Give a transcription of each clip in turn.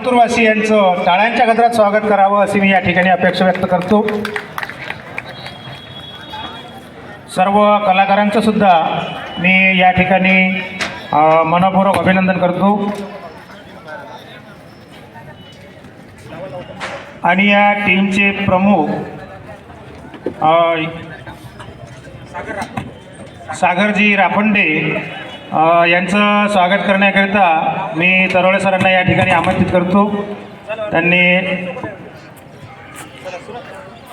लातूरवासी यांचं टाळ्यांच्या गजरात स्वागत करावं अशी मी या ठिकाणी अपेक्षा व्यक्त करतो. सर्व कलाकारांचं सुद्धा मी या ठिकाणी मनपूर्वक अभिनंदन करतो. आणि या टीमचे प्रमुख सागरजी राफंडे यांचं स्वागत करण्याकरिता मी तरोळे सरांना या ठिकाणी आमंत्रित करतो. त्यांनी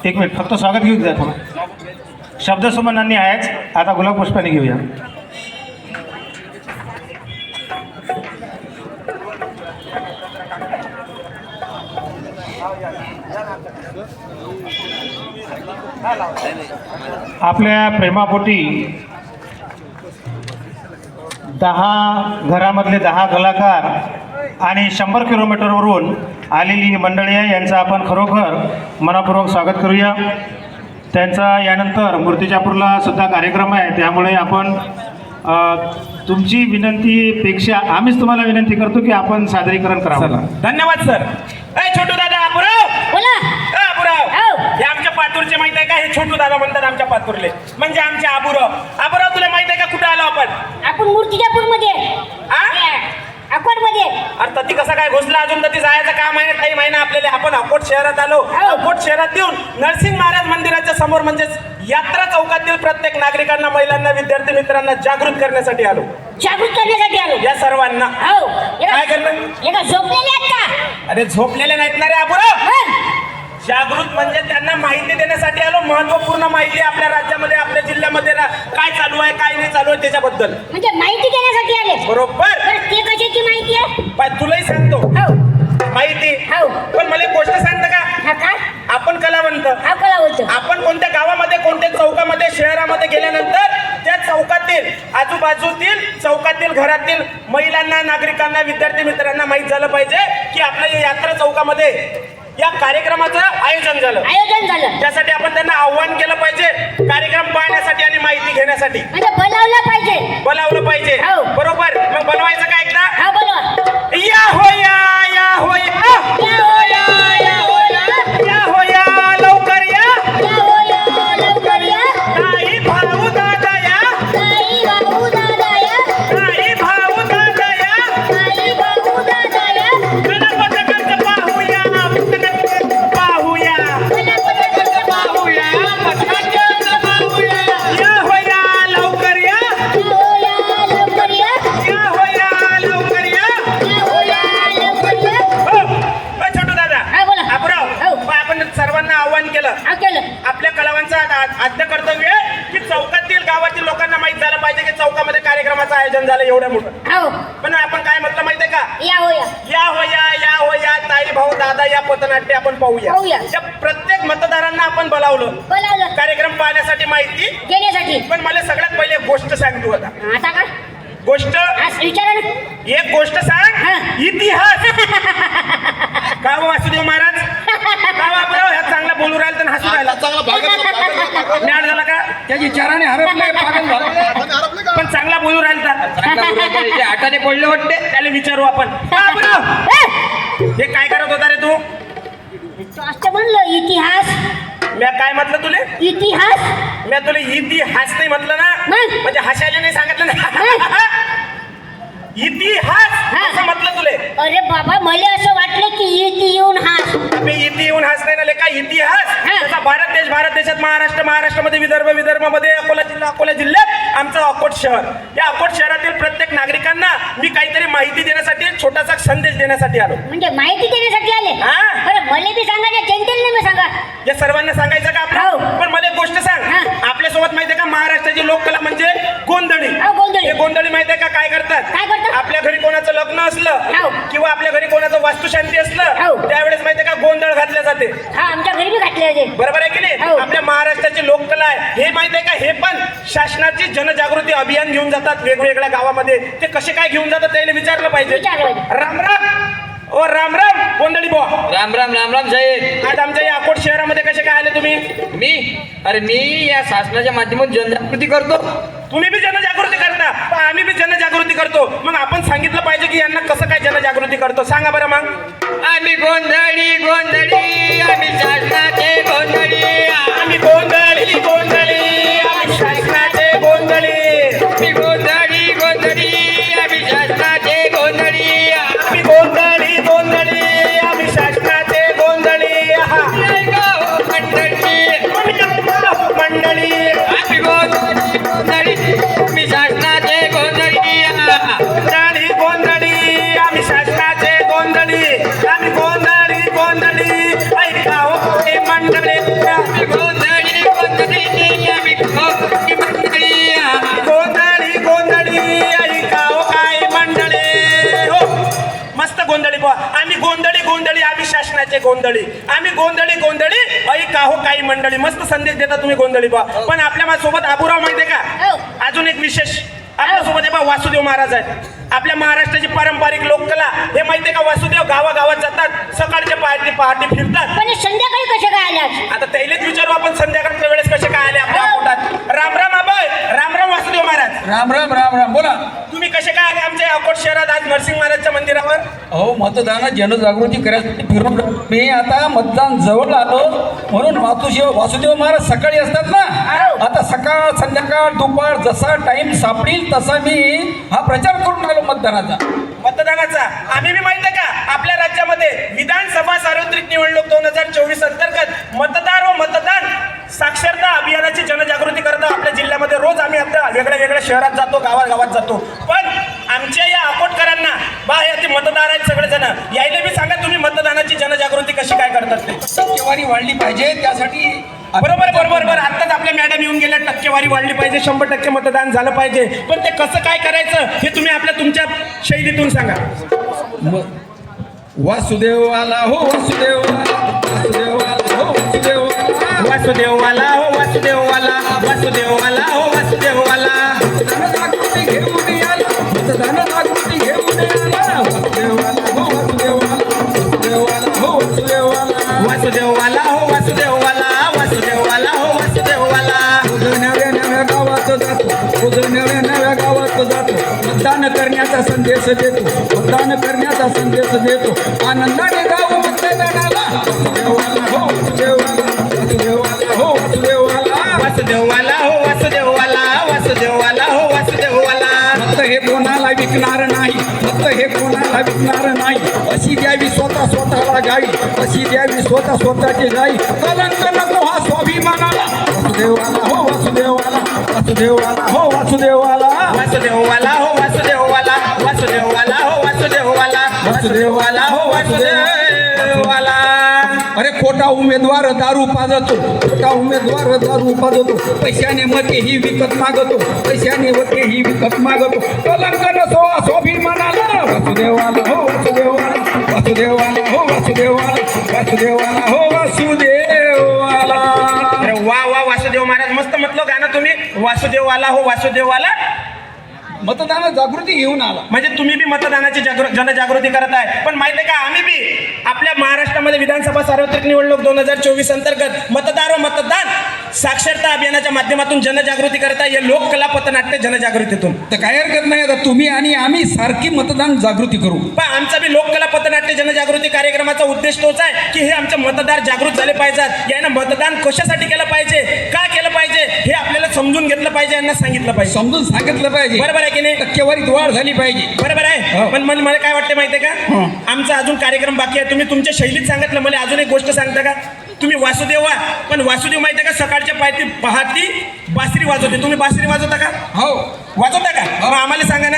एक मिनिट फक्त स्वागत घेऊ द्या थोडं. शब्दसुमनांनी आहेच. आता गुलाब पुष्पाने घेऊया. आपल्या प्रेमापोटी दहा घरामधले दहा कलाकार आणि शंभर किलोमीटरवरून आलेली ही मंडळी आहे यांचं आपण खरोखर मनापूर्वक स्वागत करूया. त्यांचा यानंतर मूर्तिजापूरला सुद्धा कार्यक्रम आहे त्यामुळे आपण अ, तुमची विनंतीपेक्षा आम्हीच तुम्हाला विनंती करतो की आपण सादरीकरण करावं. धन्यवाद सर. ए छोटू दादा हो. हे आमच्या पातूरचे माहीत आहे का? हे छोटू दादा म्हणतात आमच्या पातूरले. म्हणजे आमचे आबुराव. आबुराव तुला माहीत आहे का कुठे आलो आपण? आपण मूर्तिजापूरमध्ये आ? अकोटमध्ये अरे तती कसा काय घुसला अजून? तती जायचं काम आहे काही महिना आपल्याला. आपण अकोट शहरात आलो. हो. अकोट शहरात येऊन नरसिंह महाराज मंदिराच्या समोर म्हणजेच यात्रा चौकातील प्रत्येक नागरिकांना महिलांना विद्यार्थी मित्रांना जागृत करण्यासाठी आलो. जागृत करण्यासाठी आलो. या सर्वांना. हो. काय करणं झोपलेले अरे झोपलेले नाहीत ना रे आबुराव हं? जागृत म्हणजे त्यांना माहिती देण्यासाठी आलो. महत्त्वपूर्ण माहिती आपल्या राज्यामध्ये आपल्या जिल्ह्यामध्ये ना काय चालू आहे काय नाही चालू आहे त्याच्याबद्दल. म्हणजे माहिती देण्यासाठी आले. बरोबर. बरं ते कशाची माहिती आहे? पण तुलाही सांगतो. हो. माहिती. हो. पण मला एक गोष्ट सांगतं का? हा काय आपण कलावंत. हा बोलतो आपण कोणत्या गावामध्ये कोणत्या चौकामध्ये शहरामध्ये गेल्यानंतर त्या चौकातील आजूबाजूतील चौकातील घरातील महिलांना नागरिकांना विद्यार्थी मित्रांना माहीत झालं पाहिजे की आपल्या या यात्रा चौकामध्ये या कार्यक्रमाचं आयोजन झालं. आयोजन झालं. त्यासाठी आपण त्यांना आव्हान केलं पाहिजे कार्यक्रम पाहण्यासाठी आणि माहिती घेण्यासाठी. म्हणजे बोलावलं पाहिजे. बोलावलं पाहिजे. हो. बरोबर. मग बनवायचं का एकदा? हा या हो पाहूया. पाहूया. या प्रत्येक मतदारांना आपण बोलावलं. बोलावलं. कार्यक्रम पाहण्यासाठी माहिती. देण्यासाठी पण मला सगळ्यात पहिले एक गोष्ट सांग तू आता. आता काय गोष्ट आज विचारा ना. एक गोष्ट सांग. हा. इतिहास. का हो वासुदेव महाराज? का वापराव ह्या चांगला बोलू राहिला तर हसू राहिला? चांगला भागत मॅड झाला का? त्याची चाराने हरपले पागल झाला. पण चांगला बोलू राहिला तर. हाताने पडले वाटते. त्याला विचारू आपण. का? हे काय करत होता रे तो? असं म्हणलं इतिहास. मी काय म्हटलं तुले? इतिहास. मी तुला इतिहास नाही म्हटलं ना. मग? म्हणजे हसायला नाही सांगितलं ना. इतिहास हा. असं म्हटलं तुले. अरे बाबा मला असं वाटलं की इति येऊन हास. मी इति येऊन हास नाही ना लेका इतिहास? हा. त्याचा भारत देश भारत देशात महाराष्ट्र महाराष्ट्रामध्ये विदर्भ विदर्भामध्ये अकोला जिल्हा अकोला जिल्ह्यात आमचं अकोट शहर. या अकोट शहरातील प्रत्येक नागरिकांना मी काहीतरी माहिती देण्यासाठी एक छोटासा संदेश देण्यासाठी आलो. म्हणजे माहिती देण्यासाठी आले हा. बरं मला बी सांगा ना जनतेला मी सांगा या सर्वांना सांगायचं का हो. आपलं पण मला एक गोष्ट सांग हा. आपल्यासोबत माहितीये का महाराष्ट्राची लोककला म्हणजे गोंधळी हो, गोंधळी. हे गोंधळी माहितीये का काय करतात काय करतात? आपल्या घरी कोणाचं लग्न हो. असलं किंवा आपल्या घरी कोणाचं वास्तुशांती असलं हो. त्यावेळेस माहितीये का गोंधळ घातल्या जाते हा आमच्या घरी बी घातले होते बरोबर आहे की नाही हो. आपल्या महाराष्ट्राची लोककला आहे हे माहीत आहे का हे पण शासनाची जनजागृती अभियान घेऊन जातात वेगवेगळ्या गावामध्ये ते कसे काय घेऊन जातात त्याला विचारलं पाहिजे विचारलं पाहिजे. राम राम ओ राम गोंधळी बुवा. राम राम राम राम साहेब आज आमच्या या अकोट शहरामध्ये कसे काय आले तुम्ही? मी? अरे मी या शासनाच्या माध्यमातून जनजागृती करतो. तुम्ही बी जनजागृती करता. पण आम्ही बी जनजागृती करतो. मग आपण सांगितलं पाहिजे की यांना कसं काय जनजागृती करतो? सांगा बरं मग. गोंधळी गोंधळी. आम्ही शासनाचे गोंधळी. आम्ही गोंधळी गोंधळी. मंडळी मस्त संदेश देता तुम्ही गोंधळी बुवा. पण आपल्यासोबत आबुराव माहितीये का? हो. अजून एक विशेष. आपल्यासोबत हे बा वासुदेव महाराज आहेत. आपल्या महाराष्ट्राची पारंपरिक लोककला हे माहितीये का? वासुदेव गावागावात जातात सकाळच्या पहाटे पहाटे फिरतात. पण हे संध्याकाळी कसे काय आले आज? आता पहिलेच विचारू आपण संध्याकाळच्या वेळेस कसे काय आले आपल्या पोटात राम राम आबाय राम राम वासुदेव महाराज राम राम राम राम बोला. तुम्ही कसे काय आले आमच्या अकोट शहरात आज नरसिंह महाराजच्या मंदिरावर? अहो मतदानात जनजागृती करायसाठी फिरून. मी आता मतदान जवळ आलो. म्हणून वासुदेव वासुदेव महाराज सकाळी असतात ना? आता सकाळ संध्याकाळ दुपार जसा टाइम सापडील तसा मी हा प्रचार करून आलो मतदानाचा. मतदानाचा. आम्ही बी माहिती आहे का? आपल्या राज्यामध्ये विधानसभा सार्वत्रिक निवडणूक दोन हजार चोवीस अंतर्गत मतदार व मतदान. साक्षरता अभियानाची जनजागृती करता आपल्या जिल्ह्यामध्ये रोज आम्ही आता वेगळ्या वेगळ्या शहरात जातो गावागावात जातो. पण आमच्या या अकोटकरांना बा हे ते मतदार आहेत सगळेजण. यायला बी सांगा तुम्ही मतदानाची जनजागृती कशी काय करतात ते. टक्केवारी वाढली पाहिजे त्यासाठी बरोबर बरोबर बरोबर. आत्ताच आपल्या मॅडम येऊन गेल्या टक्केवारी वाढली पाहिजे शंभर टक्के मतदान झालं पाहिजे. पण ते कसं काय करायचं हे तुम्ही आपल्या तुमच्या शैलीतून सांगा. म- वासुदेवाला हो वासुदेवाला वासुदेवाला वासुदेववाला हो वासुदेववाला वासुदेववाला हो वासुदेववाला मतदान जागृती घेऊन याला मतदान जागृती घेऊन याला वासुदेवाला हो वासुदेवाला हो वासुदेवाला. वासुदेववाला हो वासुदेववाला वासुदेववाला हो वासुदेववाला नव्या नव्या गावात जातो नव्या नव्या गावात जातो. मतदान करण्याचा संदेश देतो मतदान करण्याचा संदेश देतो. आनंदाने गाव मत हे कोणाला विकणार नाही. मत हे कोणाला विकणार नाही. अशी द्यावी स्वतः स्वतःला गावी अशी द्यावी स्वतः स्वतःची गाई. कलंक नको हा स्वाभिमानाला. वासुदेवाला हो वासुदेवाला. वासुदेवाला हो वासुदेवाला. वासुदेववाला हो वासुदेववाला वासुदेववाला हो वासुदेववाला वासुदेववाला उमेदवार दारू पाजतो. खोटा उमेदवार दारू पाजतो. पैशाने मते ही विकत मागतो. पैशाने मते ही विकत मागतो. कलंक नसो स्वाभिमानाला. वासुदेवाला हो वासुदेवाला. वासुदेवाला हो वासुदेवाला. वासुदेवाला हो वासुदेवाला. वा वा वासुदेव महाराज मस्त म्हटलं गाणं तुम्ही. वासुदेवाला हो वासुदेवाला. मतदान जागृती घेऊन आला. म्हणजे तुम्ही बी मतदानाची जागृ जनजागृती करत आहे. पण माहिती आहे का आम्ही बी आपल्या महाराष्ट्रामध्ये विधानसभा सार्वत्रिक निवडणूक दोन हजार चोवीस अंतर्गत मतदार व मतदान साक्षरता अभियानाच्या माध्यमातून जनजागृती करत हे लोककला पथनाट्य जनजागृतीतून. तर काय हरकत नाही आता तुम्ही आणि आम्ही सारखी मतदान जागृती करू. पण आमचा बी लोककला पथनाट्य जनजागृती कार्यक्रमाचा उद्देश तोच आहे की हे आमचे मतदार जागृत झाले पाहिजेत. यानं मतदान कशासाठी केलं पाहिजे? का केलं पाहिजे? हे आपल्याला समजून घेतलं पाहिजे यांना सांगितलं पाहिजे. समजून सांगितलं पाहिजे. बरोबर आहे की नाही? टक्केवारीत वाढ झाली पाहिजे. बरोबर आहे. हो. पण मला मला काय वाटतं माहितीये का? हं. आमचा अजून कार्यक्रम बाकी आहे. तुम्ही तुमच्या शैलीत सांगितलं. मला अजून एक गोष्ट सांगता का? तुम्ही वासुदेव व्हा. पण वासुदेव माहितीये का सकाळच्या पायती पहाटी बासरी वाजवते. तुम्ही बासरी वाजवता का? हो. वाजवता का? मग आम्हाला सांगा ना.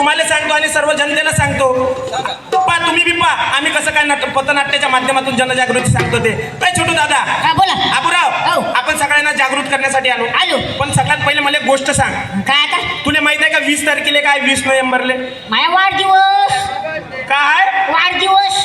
तुम्हाला सांगतो आणि सर्व जनतेला सांगतो. पा तुम्ही बी पा. आम्ही कसं काय नाट पथनाट्याच्या माध्यमातून जनजागृती सांगतो ते. काय छोटू दादा. बोला. आबुराव हो. आपण सगळ्यांना जागृत करण्यासाठी आलो. आलो. पण सगळ्यात पहिले मला एक गोष्ट सांग. काय आता? तुला माहीत आहे का वीस तारखेला काय वीस नोव्हेंबरले? माझा वाढदिवस. काय? वाढदिवस.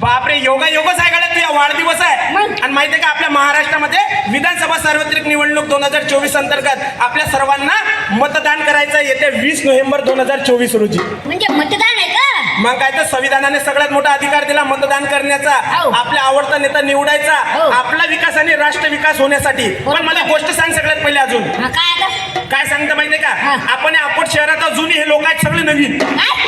बापरे योगा योगच आहे गड्या तुझ्या वाढदिवस आहे? आणि माहिती आहे का आपल्या महाराष्ट्रामध्ये विधानसभा सार्वत्रिक निवडणूक दोन हजार चोवीस अंतर्गत आपल्या सर्वांना मतदान करायचं येते वीस नोव्हेंबर दोन हजार चोवीस रोजी. म्हणजे मतदान आहे का? मग काय तर संविधानाने सगळ्यात मोठा अधिकार दिला मतदान करण्याचा. हो. आपला आवडता नेता निवडायचा. हो. आपला विकास आणि राष्ट्र विकास होण्यासाठी. पण मला गोष्ट सांग सगळ्यात पहिले अजून. हा काय आता? काय सांगतं माहितीये का? हा. आपण या अकोट शहरात जुनी हे लोक आहेत सगळे नवीन. काय?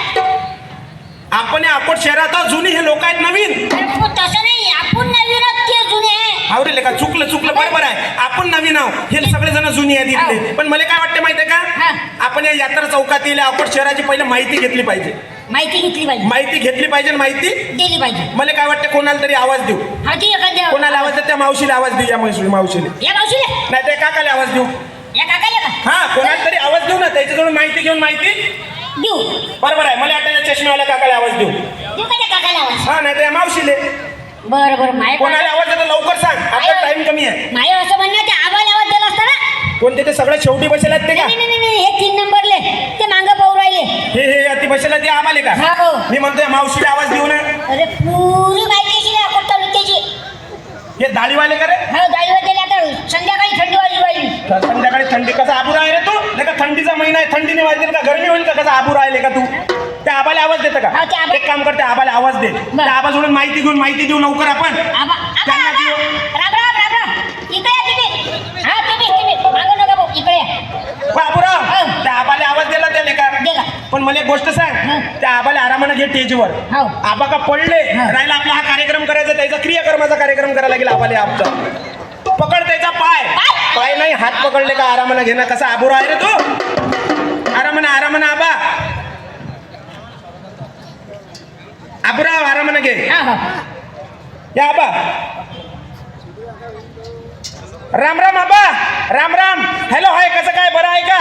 आपण या अकोट शहरात जुनी हे लोक आहेत नवीन. तसं नाही आपण नवीनच ते जुने आहे. आवरेल का? चुकलं चुकलं बरोबर आहे. आपण नवीन आहोत. हे सगळे जण जुनी आहेत इथले. हो. पण मला काय वाटतं माहितीये. का? आपण या यात्रा चौकातील अकोट शहराची पहिले माहिती घेतली पाहिजे. माहिती घेतली पाहिजे. माहिती घेतली पाहिजे आणि माहिती दिली पाहिजे. मला काय वाटतं कोणाला तरी आवाज देऊ. हा ती एखाद्या कोणाला आवाज देऊ? त्या मावशीला आवाज देऊ या मावशी मावशीला. या मावशीला? नाही ते काकाला आवाज देऊ. या काकाला का? हा कोणाला तरी आवाज देऊ ना. त्याच्याजवळ माहिती घेऊन माहिती देऊ. बरोबर आहे. मला वाटतं चष्मेवाल्या काकाला आवाज देऊ. देऊ का त्या काकाला आवाज? हा नाही तर या मावशीले. बरं बरं. माय कोणाला आवाज देतो लवकर सांग. आपला टाइम कमी आहे. माय असं म्हणणं ते आबाला आवाज दिला असता ना कोणते ते सगळ्यात शेवटी बसेल आहेत ते का? नाही नाही नाही, नाही. हे तीन नंबरले. ते मांग पाहू राहिले. हे हे अति बसेल ते आम्हाला का? हा, हो. मी म्हणतोय मावशीला आवाज देऊ ना. अरे पुरी माहिती दिली अकोट तालुक्याची हे दाढीवाले का रे? हो दिली आता संध्याकाळी थंडी वाजली पाहिजे संध्याकाळी थंडी कसा आबूर आहे रे तू? थंडीचा महिना आहे थंडीने वाजेल का? गरमी होईल का? कसा आबूर आहे का तू? त्या आबाला आवाज देतं का? हा, त्या आबा- एक काम करते आबाला आवाज दे. त्या आबाजवळून माहिती घेऊन माहिती देऊ लवकर आपण. आबा आबा त्यांना आबा देऊ. राम राम राम राम. इकडे या तुम्ही. हा तुम्ही तुम्ही. मागं नका भाऊ इकडे या. बाबूराव हो. त्या आबाला आवाज दिला त्याने का. पण मला एक गोष्ट सांग. हं. त्या आबाला आरामानं घे टेजवर हो. आबा का पडले? हं. राहिला आपला हा कार्यक्रम करायचा त्याचा क्रियाकर्माचा कार्यक्रम करायला लागेल आबाला आमचा. पकड त्याचा पाय. पाय? पाय नाही हात पकडले का आरामानं घेणं? कसा आबूरा आहे रे तू? आरामानं आरामानं आबा. आबुराव आरामानं घे. या आबा. राम राम आबा. राम राम. हॅलो हाय कसं काय? बरं आहे का?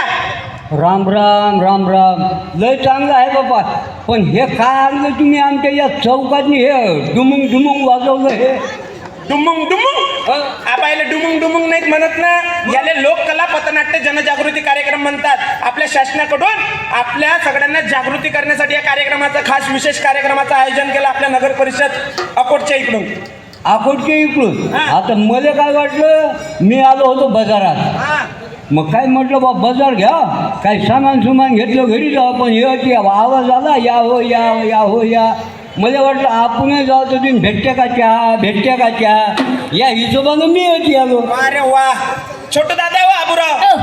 राम राम राम राम. लय चांगलं आहे बाबा. पण हे काय आणलं तुम्ही आमच्या या चौकातनी हे डुमुंग डुमुंग वाजवलं हे? डुमुंग डुमुंग. आबा याला डुमुंग डुमुंग नाहीत म्हणत ना. याले लोककला पथनाट्य जनजागृती कार्यक्रम म्हणतात. आपल्या शासनाकडून आपल्या सगळ्यांना जागृती करण्यासाठी या कार्यक्रमाचं खास विशेष कार्यक्रमाचं आयोजन केलं आपल्या नगर परिषद अकोटच्या इकडून. आकोटच्या इकडून. आता मला काय वाटलं? मी आलो होतो बाजारात. मग काय म्हटलं बा बाजार घ्या. काही सामान सुमान घेतलं घरी जाऊ. पण हे आवाज आला या हो या हो या हो या. मला वाटलं आपणही जाऊ तर तुम्ही भेटते का चहा भेटते का चहा? या हिशोबानं मी होती आलो अरे वा. छोटू दादा हो आबुराव हो.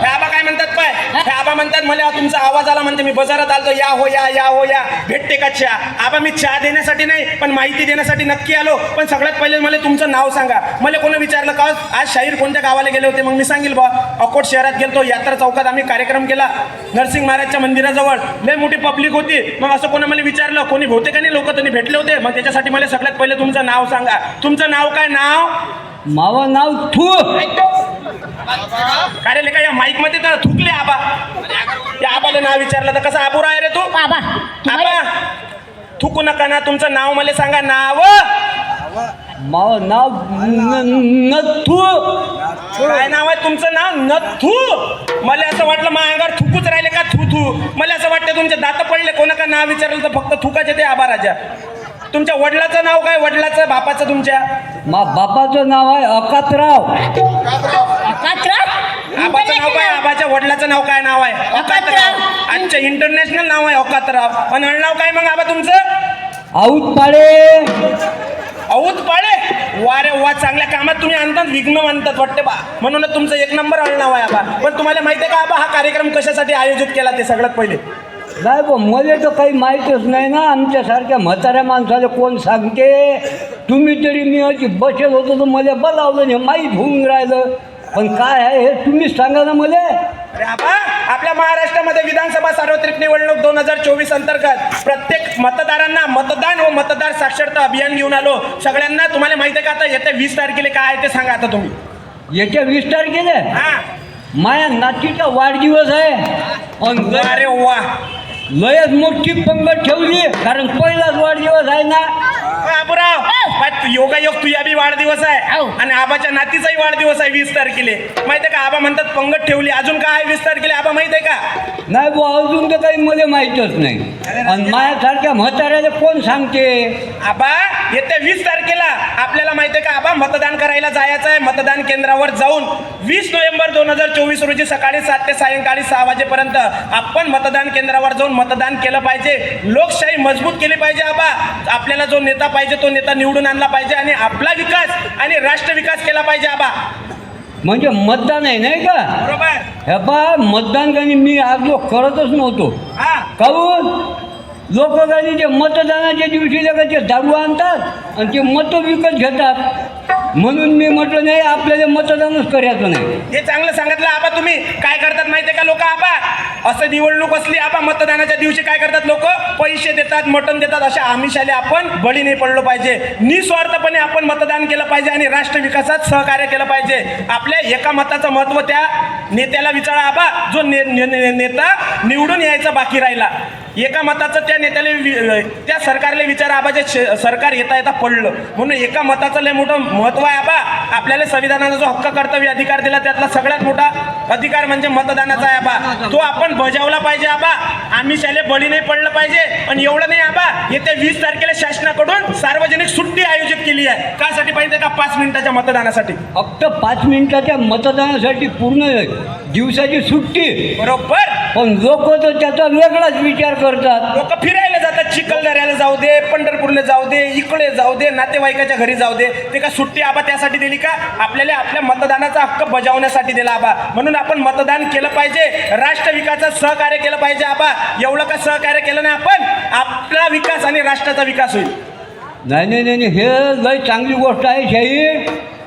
म्हणतात पाय? हे आबा म्हणतात मला तुमचा आवाज आला म्हणते मी बाजारात आलो या हो या या हो या. भेटते का चहा? आबा मी चहा देण्यासाठी नाही पण माहिती देण्यासाठी नक्की आलो. पण सगळ्यात पहिले मला तुमचं नाव सांगा. मला कोणी विचारलं का आज शाहीर कोणत्या गावाला गेले होते? मग मी सांगेल बा अकोट शहरात गेलतो यात्रा चौकात आम्ही कार्यक्रम केला. नरसिंग महाराजच्या मंदिराजवळ. लय मोठी पब्लिक होती. मग असं कोणी मला विचारलं कोणी होते का नाही? लोक त्यांनी भेटले होते. मग त्याच्यासाठी मला सगळ्यात पहिले तुमचं नाव सांगा. तुमचं नाव काय? नाव? मावं नाव थू. काय रे का या माईकमध्ये तर थुकले आबा. या आबाला नाव विचारलं तर कसं आबूर आहे रे तू? बाबा आबा थुकू नका ना तुमचं नाव मला सांगा नाव. मावं नाव न- नथू. काय नाव आहे तुमचं नाव? नथू. मला असं वाटलं मा अंगावर थुकूच राहिले का थू थू? मला असं वाटतं तुमचे दात पडले कोणा का नाव विचारलं तर फक्त थुकाचे ते आबा राजा. तुमच्या वडिलाचं नाव काय? वडिलाचं बापाचं तुमच्या? मा बापाचं नाव आहे अकातराव. कात्रा आबाचं नाव काय? आबाच्या वडिलाचं नाव काय नाव आहे? अकातराव. आजचं इंटरनॅशनल नाव आहे अकातराव. पण नाव काय मग आबा तुमचं? आऊत पाडे औत पाळे? वा रे वा चांगल्या कामात तुम्ही आणतात विघ्न म्हणतात वाटते बा. म्हणूनच तुमचं एक नंबर आडनाव आहे आबा. पण तुम्हाला माहिती आहे का आबा हा कार्यक्रम कशासाठी आयोजित केला ते सगळ्यात पहिले? नाही बा मला तर काही माहीतच नाही ना आमच्यासारख्या म्हाताऱ्या माणसाला कोण सांगते? तुम्ही तरी मी अशी बसेल होतो तर मला बोलावलं नाही माहीत होऊन राहिलं. पण काय आहे हे तुम्हीच सांगा ना मला. अरे आपल्या महाराष्ट्रामध्ये विधानसभा सार्वत्रिक निवडणूक दोन हजार चोवीस अंतर्गत प्रत्येक मतदारांना मतदान व मतदार साक्षरता अभियान घेऊन आलो. सगळ्यांना तुम्हाला माहिती आहे का आता येत्या वीस तारखेला काय आहे ते सांगा आता तुम्ही. येत्या वीस तारखेला? हा. माझ्या नातीचा वाढदिवस आहे. अन अरे वा. लयच मोठी पंगत ठेवली. कारण पहिलाच वाढदिवस आहे ना बाबूराव योगा योग तुझ्या बी वाढदिवस आहे. हो. आणि आबाच्या नातीचाही वाढदिवस आहे वीस तारखेला. माहितीये का? आबा म्हणतात पंगत ठेवली. अजून काय आहे वीस तारखेला? आबा माहीत आहे का? नाही बुवा अजून तर काही मला माहीतच नाही. आणि माझ्यासारख्या म्हाताऱ्याला कोण सांगते? आबा येत्या वीस तारखेला आपल्याला माहिती आहे का? आबा मतदान करायला जायचं आहे. मतदान केंद्रावर जाऊन वीस नोव्हेंबर दोन हजार चोवीस रोजी सकाळी सात ते सायंकाळी सहा वाजेपर्यंत आपण मतदान केंद्रावर जाऊन मतदान केलं पाहिजे. लोकशाही मजबूत केली पाहिजे आबा. आपल्याला जो नेता पाहिजे तो नेता निवडून आणला पाहिजे आणि आपला विकास आणि राष्ट्र विकास केला पाहिजे आबा. म्हणजे मतदान आहे नाही का? बरोबर. हे बा मतदान काही मी आजलो करतच नव्हतो. हा. काहून? लोक काही ते मतदानाच्या दिवशी लगा ते दारू आणतात आणि ते मतं विकत घेतात. म्हणून मी म्हटलं नाही आपल्याला मतदानच करायचं नाही. हे चांगलं सांगितलं आबा तुम्ही. काय करतात माहितीये का लोक आबा? असं निवडणूक असली आबा मतदानाच्या दिवशी काय करतात लोक? पैसे देतात मटण देतात अशा आमिषाले आपण बळी नाही पडलो पाहिजे. निस्वार्थपणे आपण मतदान केलं पाहिजे आणि राष्ट्र विकासात सहकार्य केलं पाहिजे. आपल्या एका मताचं महत्त्व त्या नेत्याला विचारा आबा. जो ने, ने- ने- नेता निवडून यायचा बाकी राहिला. एका मताचं त्या नेत्याला वि- त्या सरकारला विचारा आबा जे सरकार येता येता पडलं. म्हणून एका मताचं लय मोठं महत्त्व आहे आबा. आपल्याला संविधानाचा जो हक्क कर्तव्य अधिकार दिला त्यातला सगळ्यात मोठा अधिकार म्हणजे मतदानाचा आहे आबा. तो आपण बजावला पाहिजे आबा. आम्ही शाले बळी नाही पडलं पाहिजे. आणि एवढं नाही आबा. येत्या वीस तारखेला शासनाकडून सार्वजनिक सुट्टी आयोजित केली आहे. कासाठी पाहिजे का पाच मिनिटाच्या मतदानासाठी? फक्त पाच मिनिटाच्या मतदानासाठी पूर्ण दिवसाची सुट्टी. बरोबर. पण लोक तर त्याचा वेगळाच विचार करतात. लोक फिरायला आता चिखलदऱ्याला जाऊ दे पंढरपूरला जाऊ दे इकडे जाऊ दे नातेवाईकाच्या घरी जाऊ दे. ते का सुट्टी आबा त्यासाठी दिली का? आपल्याला आपल्या मतदानाचा हक्क बजावण्यासाठी दिला आबा. म्हणून आपण मतदान केलं पाहिजे. राष्ट्र विकासात सहकार्य केलं पाहिजे आबा. एवढं का सहकार्य केलं ना आपण? आपला विकास आणि राष्ट्राचा विकास होईल. नाही नाही नाही नाही, हे लय चांगली गोष्ट आहे शाही.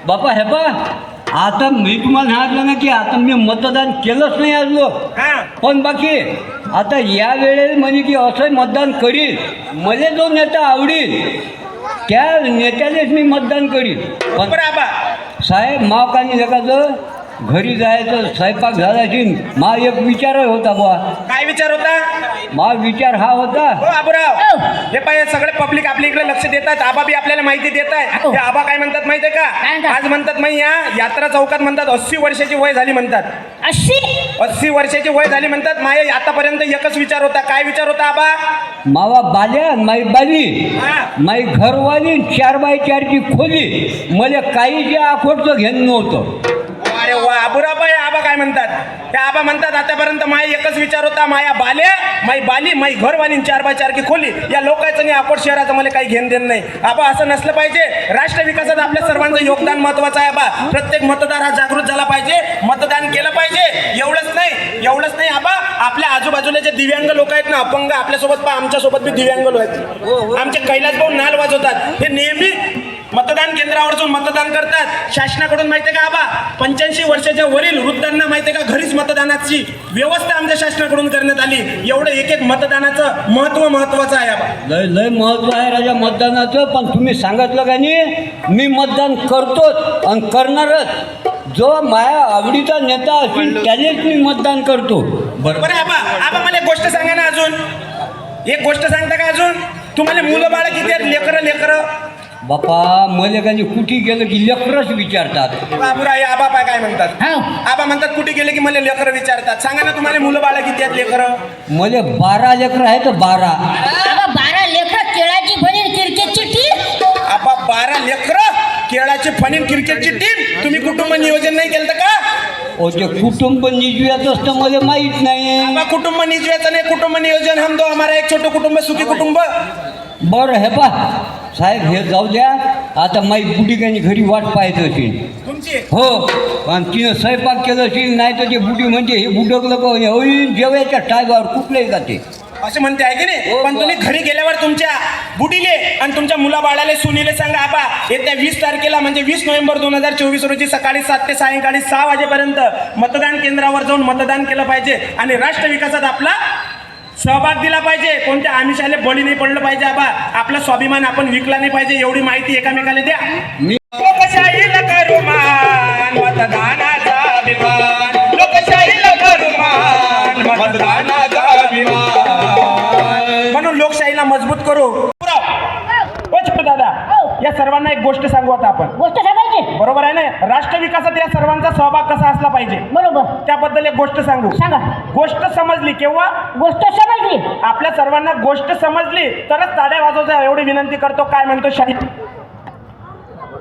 बापा हे पा आता मी तुम्हाला सांगितलं ना की आता मी मतदान केलंच नाही आज लोक पण बाकी आता या वेळेस म्हणजे की असं मतदान करील. मला जो नेता आवडील त्या नेत्यानेच मी मतदान पण आबा साहेब माव कानी लेखाचं घरी जायचं स्वयंपाक झाल्याची मा एक विचार होता बुवा. काय विचार होता? मा विचार हा होता. हो आबूराव. हो. हे पाहिजे सगळे पब्लिक आपल्या इकडे लक्ष देतात आबा बी आपल्याला माहिती देत आहे हो. ते आबा काय म्हणतात माहितीये काय का? आज म्हणतात माही या यात्रा चौकात म्हणतात अस्सी वर्षाची वय झाली म्हणतात. अशी अस्सी वर्षाची वय झाली म्हणतात. माये आतापर्यंत एकच विचार होता. काय विचार होता आबा? मावा बाल्या माई बाली. हा. माई घरवाली चार बाय चारची खोली. मला काही जे आखोटचं घेणं नव्हतं. अरे वा आबुराबाई आबा काय म्हणतात? त्या आबा म्हणतात आतापर्यंत माय एकच विचार होता माया बाले माई बाली माई घरवाली चार बाय चार की खोली. या लोकांचं आणि अकोट शहराचं मला काही घेण देणं नाही. आबा असं नसलं पाहिजे. राष्ट्र विकासात आपल्या सर्वांचं योगदान महत्वाचं आहे आबा. प्रत्येक मतदार हा जागृत झाला पाहिजे मतदान केलं पाहिजे. एवढंच नाही एवढंच नाही आबा. आपल्या आजूबाजूला जे दिव्यांग लोक आहेत ना अपंग आपल्यासोबत पहा आमच्यासोबत बी दिव्यांग लोक आहेत. आमचे कैलास भाऊ नाल वाजवतात. हे नेहमी मतदान केंद्रावर जाऊन मतदान करतात. शासनाकडून माहितीये का आबा? पंच्याऐंशी वर्षाच्या वरील वृद्धांना माहितीये का घरीच मतदानाची व्यवस्था आमच्या शासनाकडून करण्यात आली. एवढं एक एक मतदानाचं महत्त्व महत्वाचं आहे आबा. लय लय महत्त्व आहे राजा मतदानाचं पण तुम्ही सांगितलं का नाही? मी मतदान करतोच आणि करणारच. जो माया आवडीचा नेता असेल त्यानेच मी मतदान करतो. बरं. बरं आबा आबा मला एक गोष्ट सांगा ना अजून. एक गोष्ट सांगता का अजून? तुम्हाला मुलं बाळ किती आहेत? लेकरं लेकरं? बापा मला काही कुठे गेलं की लेकरच विचारतात? बाबूरा हे आबा पाय काय म्हणतात? हो. आबा म्हणतात कुठे गेले की मला लेकरं विचारतात? सांगा ना तुम्हाला मुलं बाळ किती आहेत लेकरं? मला बारा लेकरं आहेत बारा. बाबा बारा लेकर केळाची बनीन क्रिकेटची टीम आबा बारा लेकरं केरळाची फणीन क्रिकेटची टीम तुम्ही कुटुंब नियोजन नाही केलं का? ओ ते कुटुंब निजव्यात असतं मला माहीत नाही. आबा कुटुंब नियोजन नाही कुटुंब नियोजन हम दो हमारा एक छोटं कुटुंब सुखी कुटुंब. बरं हे पा साहेब हे जाऊ द्या. आता माई बुडी काही घरी वाट पाहत तुमची? हो आणि तिनं स्वयंपाक केलं असेल नाही तर ते बुडी म्हणजे हे बुडकलं का होईन जेवायच्या टायमावर कुठलंही का ते असे म्हणते आहे की नाही? हो, पण बा. तुम्ही घरी गेल्यावर तुमच्या बुडीले आणि तुमच्या मुला बाळाले सुनीले सांगा आबा येत्या वीस तारखेला म्हणजे वीस नोव्हेंबर दोन हजार चोवीस रोजी सकाळी सात ते सायंकाळी सहा वाजेपर्यंत मतदान केंद्रावर जाऊन मतदान केलं पाहिजे आणि राष्ट्र विकासात आपला सहभाग दिला पाहिजे. कोणत्या आमिषाले बळी नाही पडलं पाहिजे आबा? आपला स्वाभिमान आपण विकला नाही पाहिजे एवढी माहिती एकामेकाला द्या. लोकशाहीला करू मान मतदानाचा अभिमान. लोकशाहीला करू मान मतदानाचा सर्वांना एक गोष्ट सांगू आता आपण. गोष्ट सांगायची? बरोबर आहे ना? राष्ट्र विकासात या सर्वांचा सहभाग कसा असला पाहिजे? बरोबर. त्याबद्दल एक गोष्ट सांगू. सांगा. गोष्ट समजली केव्हा? गोष्ट समजली. आपल्या सर्वांना गोष्ट समजली तरच ताड्या वाजवचा एवढी विनंती करतो. काय म्हणतो शाही?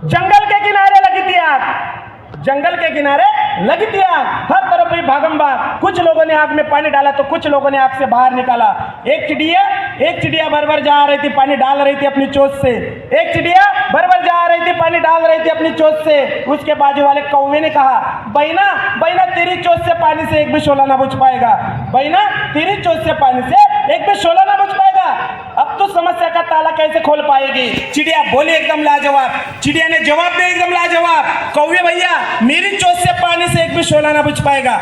जंगल के किनारे लगी आग. जंगल के किनारे लगी थी आग. हर तरफ भागम भाग कुछ लोगों ने आग में पानी डाला तो कुछ लोगों ने आग से बाहर निकाला. एक चिड़िया एक चिड़िया भर भर जा रही थी, पानी डाल रही थी अपनी चोच से। एक चिड़िया भर भर जा रही थी, पानी डाल रही थी अपनी चोच से। उसके बाजू वाले कौवे ने कहा, बहना बहना, तेरी चोच से पानी से एक भी शोला ना बुझ पाएगा। बहना, तेरी चोच से पानी से एक भी शोला ना बुझ पाएगा। अब तो समस्या का ताला कैसे खोल पाएगी? चिड़िया बोली एकदम लाजवाब। चिड़िया ने जवाब दिया एकदम लाजवाब। कौवे, भैया, मेरी चोट से पानी से एक भी शोला ना बुझ पाएगा।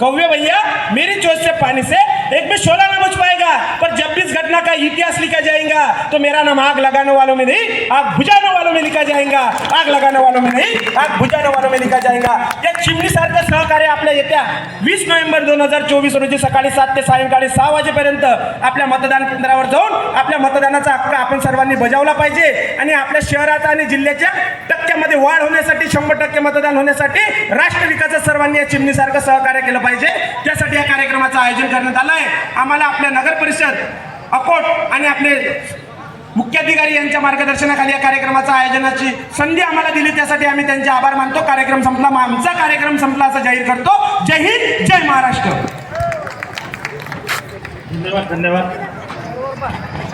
कौवे भैया मेरी चोच से पानी से एक भी शोला ना बुझ पाएगा। पर जब भी इस घटना का इतिहास लिखा जाएगा तो मेरा नाम आग लगाने वालों में नहीं आग बुझाने वालों में लिखा जाएगा। आग लगाने वालों में नहीं आग बुझाने वालों में लिखा जाएगा। या चिमणीसारखं सहकार्य आपल्या येत्या वीस नोव्हेंबर दोन हजार चोवीस रोजी सकाळी सात ते सायंकाळी सहा वाजेपर्यंत आपल्या मतदान केंद्रावर जाऊन आपल्या मतदानाचा हक्क आपण सर्वांनी बजावला पाहिजे आणि आपल्या शहराचा आणि जिल्ह्याच्या टक्क्यामध्ये वाढ होण्यासाठी शंभर टक्के मतदान होण्यासाठी राष्ट्र विकासात सर्वांनी या चिमणीसारखं सहकार्य केलं पाहिजे. त्यासाठी या कार्यक्रमाचं आयोजन करण्यात आलं आहे. आम्हाला आपल्या नगर परिषद अकोट आणि आपले मुख्याधिकारी यांच्या मार्गदर्शनाखाली या कार्यक्रमाच्या आयोजनाची संधी आम्हाला दिली. त्यासाठी आम्ही त्यांचे आभार मानतो. कार्यक्रम संपला. मग आमचा कार्यक्रम संपला असं जाहीर करतो. जय हिंद जय महाराष्ट्र. धन्यवाद धन्यवाद.